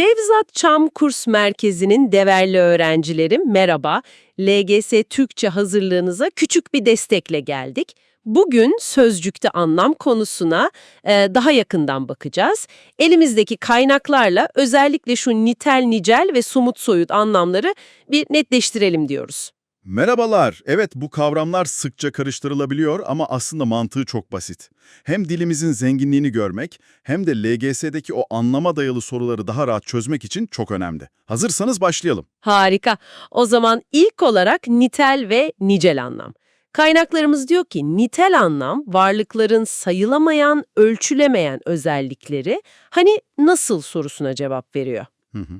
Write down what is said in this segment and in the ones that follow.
Nevzat Çam Kurs Merkezi'nin değerli öğrencilerim merhaba. LGS Türkçe hazırlığınıza küçük bir destekle geldik. Bugün sözcükte anlam konusuna e, daha yakından bakacağız. Elimizdeki kaynaklarla özellikle şu nitel, nicel ve sumut soyut anlamları bir netleştirelim diyoruz. Merhabalar. Evet bu kavramlar sıkça karıştırılabiliyor ama aslında mantığı çok basit. Hem dilimizin zenginliğini görmek hem de LGS'deki o anlama dayalı soruları daha rahat çözmek için çok önemli. Hazırsanız başlayalım. Harika. O zaman ilk olarak nitel ve nicel anlam. Kaynaklarımız diyor ki nitel anlam varlıkların sayılamayan, ölçülemeyen özellikleri hani nasıl sorusuna cevap veriyor. Hı hı.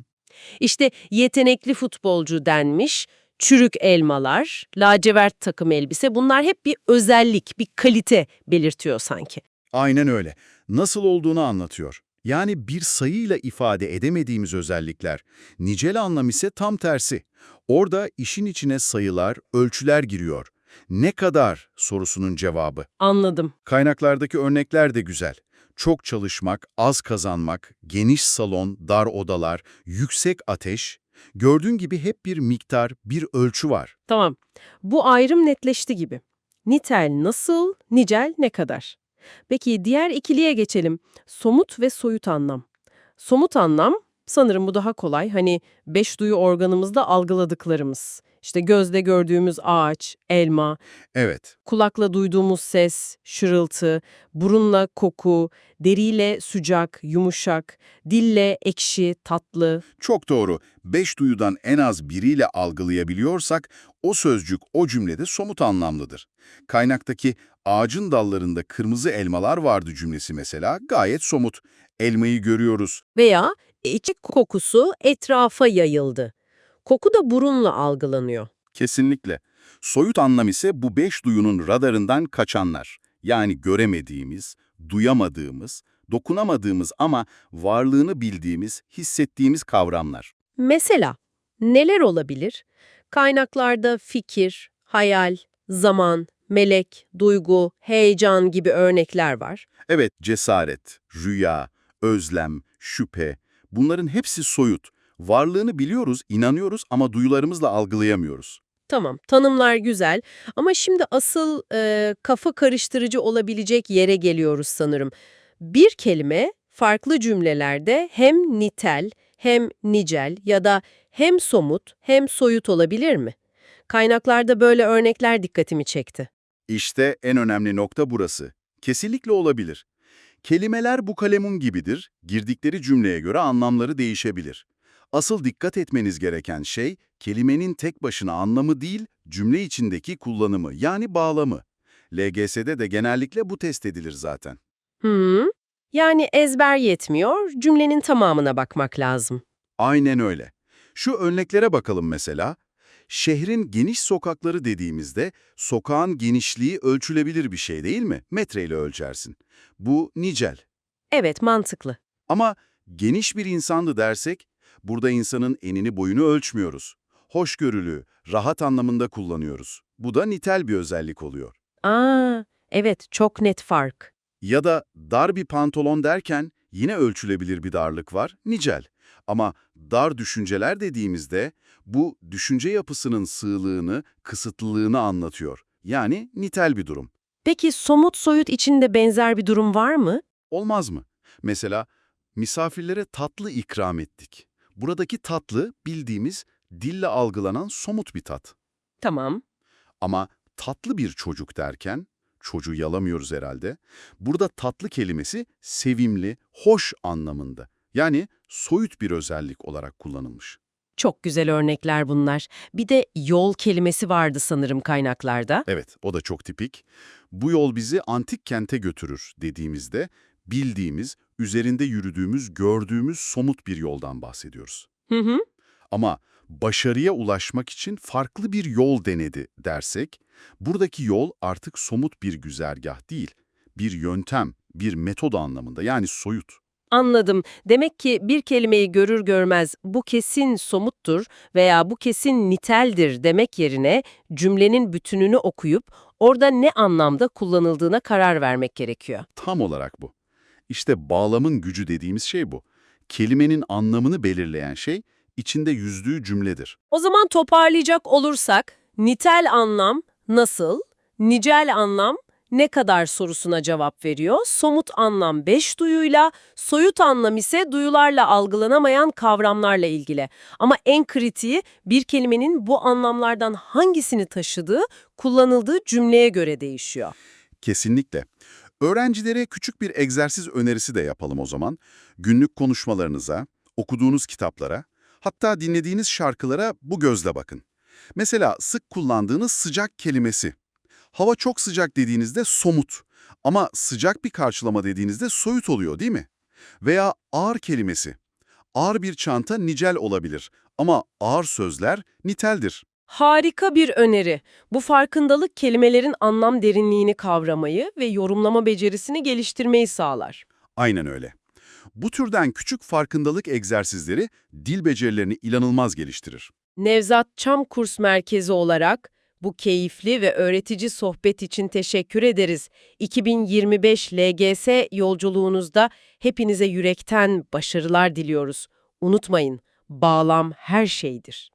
İşte yetenekli futbolcu denmiş, çürük elmalar, lacivert takım elbise bunlar hep bir özellik, bir kalite belirtiyor sanki. Aynen öyle. Nasıl olduğunu anlatıyor. Yani bir sayıyla ifade edemediğimiz özellikler. Nicel anlam ise tam tersi. Orada işin içine sayılar, ölçüler giriyor. Ne kadar sorusunun cevabı. Anladım. Kaynaklardaki örnekler de güzel. Çok çalışmak, az kazanmak, geniş salon, dar odalar, yüksek ateş. Gördüğün gibi hep bir miktar, bir ölçü var. Tamam. Bu ayrım netleşti gibi. Nitel nasıl, nicel ne kadar? Peki diğer ikiliye geçelim. Somut ve soyut anlam. Somut anlam sanırım bu daha kolay. Hani beş duyu organımızda algıladıklarımız. İşte gözle gördüğümüz ağaç, elma, Evet, kulakla duyduğumuz ses, şırıltı, burunla koku, deriyle sıcak, yumuşak, dille ekşi, tatlı. çok doğru. Beş duyudan en az biriyle algılayabiliyorsak, o sözcük o cümlede somut anlamlıdır. Kaynaktaki ağacın dallarında kırmızı elmalar vardı cümlesi mesela gayet somut. Elmayı görüyoruz. Veya içi kokusu etrafa yayıldı. Koku da burunla algılanıyor. Kesinlikle. Soyut anlam ise bu beş duyunun radarından kaçanlar. Yani göremediğimiz, duyamadığımız, dokunamadığımız ama varlığını bildiğimiz, hissettiğimiz kavramlar. Mesela neler olabilir? Kaynaklarda fikir, hayal, zaman, melek, duygu, heyecan gibi örnekler var. Evet, cesaret, rüya, özlem, şüphe, bunların hepsi soyut. Varlığını biliyoruz, inanıyoruz ama duyularımızla algılayamıyoruz. Tamam, tanımlar güzel ama şimdi asıl e, kafa karıştırıcı olabilecek yere geliyoruz sanırım. Bir kelime farklı cümlelerde hem nitel hem nicel ya da hem somut hem soyut olabilir mi? Kaynaklarda böyle örnekler dikkatimi çekti. İşte en önemli nokta burası. Kesinlikle olabilir. Kelimeler bu kalemun gibidir, girdikleri cümleye göre anlamları değişebilir. Asıl dikkat etmeniz gereken şey, kelimenin tek başına anlamı değil, cümle içindeki kullanımı, yani bağlamı. LGS'de de genellikle bu test edilir zaten. Hmm. Yani ezber yetmiyor, cümlenin tamamına bakmak lazım. Aynen öyle. Şu örneklere bakalım mesela. Şehrin geniş sokakları dediğimizde sokağın genişliği ölçülebilir bir şey değil mi? Metreyle ölçersin. Bu nicel. Evet, mantıklı. Ama geniş bir insandı dersek, burada insanın enini boyunu ölçmüyoruz. Hoşgörülü, rahat anlamında kullanıyoruz. Bu da nitel bir özellik oluyor. Aa, evet, çok net fark. Ya da dar bir pantolon derken yine ölçülebilir bir darlık var, nicel. Ama dar düşünceler dediğimizde bu düşünce yapısının sığlığını, kısıtlılığını anlatıyor. Yani nitel bir durum. Peki somut soyut içinde benzer bir durum var mı? Olmaz mı? Mesela misafirlere tatlı ikram ettik. Buradaki tatlı bildiğimiz dille algılanan somut bir tat. Tamam. Ama tatlı bir çocuk derken, çocuğu yalamıyoruz herhalde, burada tatlı kelimesi sevimli, hoş anlamında. Yani soyut bir özellik olarak kullanılmış. Çok güzel örnekler bunlar. Bir de yol kelimesi vardı sanırım kaynaklarda. Evet, o da çok tipik. Bu yol bizi antik kente götürür dediğimizde bildiğimiz, üzerinde yürüdüğümüz, gördüğümüz somut bir yoldan bahsediyoruz. Hı hı. Ama başarıya ulaşmak için farklı bir yol denedi dersek, buradaki yol artık somut bir güzergah değil, bir yöntem, bir metod anlamında yani soyut. Anladım. Demek ki bir kelimeyi görür görmez bu kesin somuttur veya bu kesin niteldir demek yerine cümlenin bütününü okuyup orada ne anlamda kullanıldığına karar vermek gerekiyor. Tam olarak bu. İşte bağlamın gücü dediğimiz şey bu. Kelimenin anlamını belirleyen şey içinde yüzdüğü cümledir. O zaman toparlayacak olursak, nitel anlam nasıl, nicel anlam ne kadar sorusuna cevap veriyor. Somut anlam beş duyuyla, soyut anlam ise duyularla algılanamayan kavramlarla ilgili. Ama en kritiği bir kelimenin bu anlamlardan hangisini taşıdığı, kullanıldığı cümleye göre değişiyor. Kesinlikle. Öğrencilere küçük bir egzersiz önerisi de yapalım o zaman. Günlük konuşmalarınıza, okuduğunuz kitaplara, hatta dinlediğiniz şarkılara bu gözle bakın. Mesela sık kullandığınız sıcak kelimesi. Hava çok sıcak dediğinizde somut ama sıcak bir karşılama dediğinizde soyut oluyor değil mi? Veya ağır kelimesi. Ağır bir çanta nicel olabilir ama ağır sözler niteldir. Harika bir öneri. Bu farkındalık kelimelerin anlam derinliğini kavramayı ve yorumlama becerisini geliştirmeyi sağlar. Aynen öyle. Bu türden küçük farkındalık egzersizleri dil becerilerini inanılmaz geliştirir. Nevzat Çam Kurs Merkezi olarak bu keyifli ve öğretici sohbet için teşekkür ederiz. 2025 LGS yolculuğunuzda hepinize yürekten başarılar diliyoruz. Unutmayın, bağlam her şeydir.